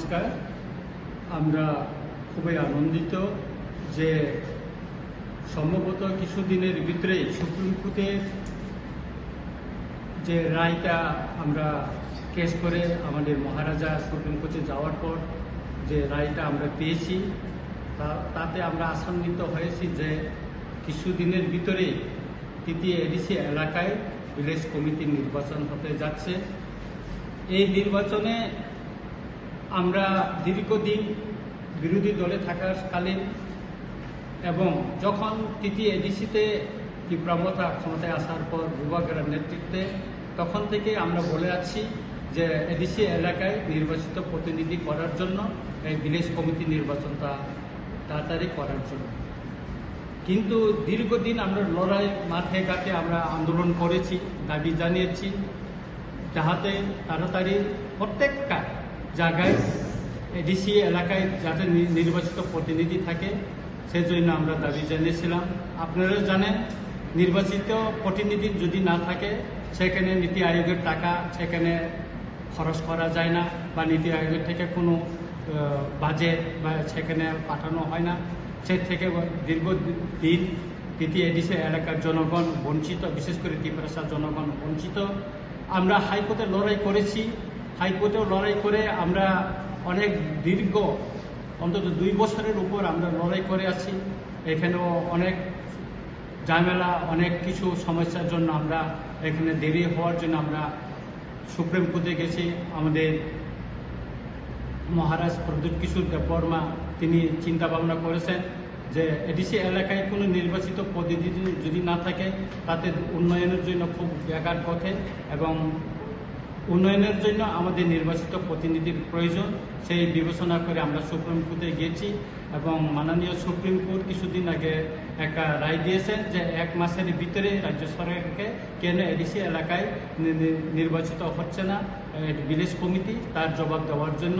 নমস্কার। আমরা খুবই আনন্দিত যে সম্ভবত কিছুদিনের ভিতরেই সুপ্রিম কোর্টের যে রায়টা আমরা কেস করে আমাদের মহারাজা সুপ্রিম কোর্টে যাওয়ার পর যে রায়টা আমরা পেয়েছি তাতে আমরা আশান্বিত হয়েছি যে কিছুদিনের ভিতরেই তৃতীয় এডিসি এলাকায় ভিলেজ কমিটির নির্বাচন হতে যাচ্ছে। এই নির্বাচনে আমরা দীর্ঘদিন বিরোধী দলে থাকাকালীন এবং যখন তৃতীয় এডিসিতে তীব্রমতা ক্ষমতায় আসার পর বিভাগের নেতৃত্বে, তখন থেকে আমরা বলে আছি যে এডিসি এলাকায় নির্বাচিত প্রতিনিধি করার জন্য, এই ভিলেজ কমিটি নির্বাচনটা তাড়াতাড়ি করার জন্য। কিন্তু দীর্ঘদিন আমরা লড়াই, মাঠে ঘাটে আমরা আন্দোলন করেছি, দাবি জানিয়েছি, যাহাতে তাড়াতাড়ি প্রত্যেকটা জায়গায় এডিসি এলাকায় যাতে নির্বাচিত প্রতিনিধি থাকে, সেজন্য আমরা দাবি জানিয়েছিলাম। আপনারা জানেন, নির্বাচিত প্রতিনিধি যদি না থাকে, সেখানে নীতি আয়োগের টাকা, সেখানে খরচ করা যায় না বা নীতি আয়োগের থেকে কোনো বাজেট বা সেখানে পাঠানো হয় না। সে থেকে দীর্ঘদিন তৃতীয় এডিসি এলাকার জনগণ বঞ্চিত, বিশেষ করে ত্রিপুরাসার জনগণ বঞ্চিত। আমরা হাইকোর্টে লড়াই করেছি হাইকোর্টেও লড়াই করে আমরা অনেক দীর্ঘ, অন্তত দুই বছরের উপর আমরা লড়াই করে আছি। এখানেও অনেক ঝামেলা, অনেক কিছু সমস্যার জন্য আমরা এখানে দেরি হওয়ার জন্য আমরা সুপ্রিম কোর্টে গেছি। আমাদের মহারাজ প্রদ্যুৎ কিশোর দেববর্মা তিনি চিন্তা ভাবনা করেছেন যে এডিসি এলাকায় কোনো নির্বাচিত প্রতিনিধি যদি না থাকে, তাতে উন্নয়নের জন্য খুব ব্যাঘাত ঘটে এবং উন্নয়নের জন্য আমাদের নির্বাচিত প্রতিনিধির প্রয়োজন, সেই বিবেচনা করে আমরা সুপ্রিম কোর্টে গিয়েছি এবং মাননীয় সুপ্রিম কোর্ট কিছুদিন আগে একটা রায় দিয়েছেন যে এক মাসের ভিতরে রাজ্য সরকারকে কেন এডিসি এলাকায় নির্বাচিত হচ্ছে না ভিলেজ কমিটি তার জবাব দেওয়ার জন্য।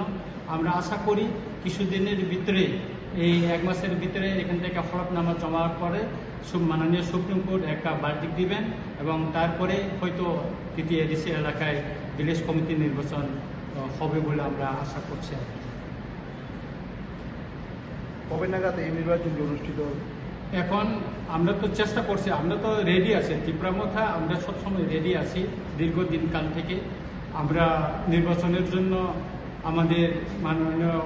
আমরা আশা করি কিছুদিনের ভিতরে এই এক মাসের ভিতরে এখান থেকে হলফনামা জমা পরে সু- মাননীয় সুপ্রিম কোর্ট একটা বার্ডিক দিবেন এবং তারপরে হয়তো তৃতীয় এডিসি এলাকায় ভিলেজ কমিটি নির্বাচন হবে বলে আমরা আশা করছি। কবে নাগাদ এই নির্বাচনটি অনুষ্ঠিত এখন আমরা তো চেষ্টা করছি আমরা তো রেডি আছি ত্রিপুরামথা আমরা সবসময় রেডি আছি দীর্ঘদিন কাল থেকে আমরা নির্বাচনের জন্য আমাদের মাননীয়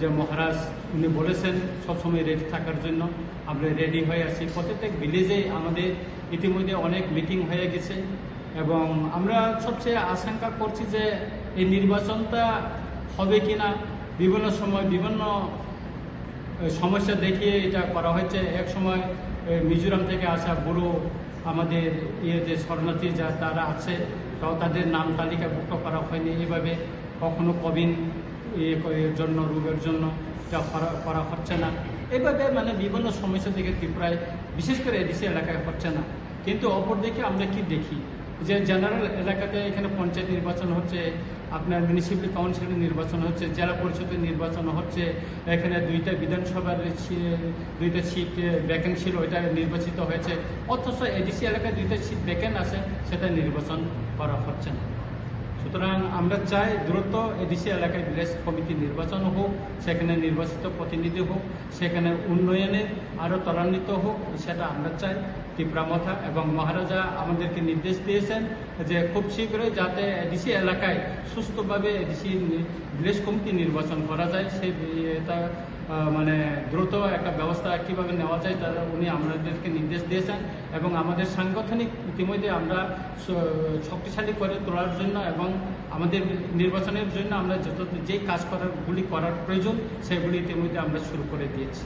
যে মহারাজ উনি বলেছেন, সবসময় রেডি থাকার জন্য। আমরা রেডি হয়ে আছি। প্রত্যেক ভিলেজে আমাদের ইতিমধ্যে অনেক মিটিং হয়ে গেছে। এবং আমরা সবচেয়ে আশঙ্কা করছি যে এই নির্বাচনটা হবে কিনা, বিভিন্ন সময় বিভিন্ন সমস্যা দেখিয়ে এটা করা হয়েছে। এক সময় মিজোরাম থেকে আসা বুড়ো আমাদের ইয়ে যে শরণার্থী যা, তারা আছে, তাও তাদের নাম তালিকাভুক্ত করা হয়নি। এভাবে কখনো কবিন ইয়ে জন্য, রোগের জন্য করা করা হচ্ছে না। এভাবে মানে বিভিন্ন সমস্যা থেকে ত্রিপুরায় বিশেষ করে এডিসি এলাকায় হচ্ছে না। কিন্তু অপরদিকে আমরা কি দেখি? যে জেনারেল এলাকাতে এখানে পঞ্চায়েত নির্বাচন হচ্ছে, আপনার মিউনিসিপ্যাল কাউন্সিলের নির্বাচন হচ্ছে, জেলা পরিষদের নির্বাচন হচ্ছে, এখানে দুইটা বিধানসভার দুইটা সিট ভ্যাকেন্ট ছিল, ওইটা নির্বাচিত হয়েছে। অথচ এডিসি এলাকায় দুইটা সিট ভ্যাকেন্ট আছে, সেটা নির্বাচন করা হচ্ছে না। সুতরাং আমরা চাই দ্রুত এডিসি এলাকায় ভিলেজ কমিটি নির্বাচন হোক, সেখানে নির্বাচিত প্রতিনিধি হোক, সেখানে উন্নয়নে আরও ত্বরান্বিত হোক, সেটা আমরা চাই। তীব্রামথা এবং মহারাজা আমাদেরকে নির্দেশ দিয়েছেন যে খুব শীঘ্রই যাতে এডিসি এলাকায় সুস্থভাবে এডিসি ভিলেজ কমিটি নির্বাচন করা যায়। সেই মানে দ্রুত একটা ব্যবস্থা কীভাবে নেওয়া যায় তারা উনি আমাদেরকে নির্দেশ দিয়েছেন এবং আমাদের সাংগঠনিক ইতিমধ্যে আমরা শক্তিশালী করে তোলার জন্য এবং আমাদের নির্বাচনের জন্য আমরা যত যেই কাজ করারগুলি করার প্রয়োজন, সেগুলি ইতিমধ্যে আমরা শুরু করে দিয়েছি।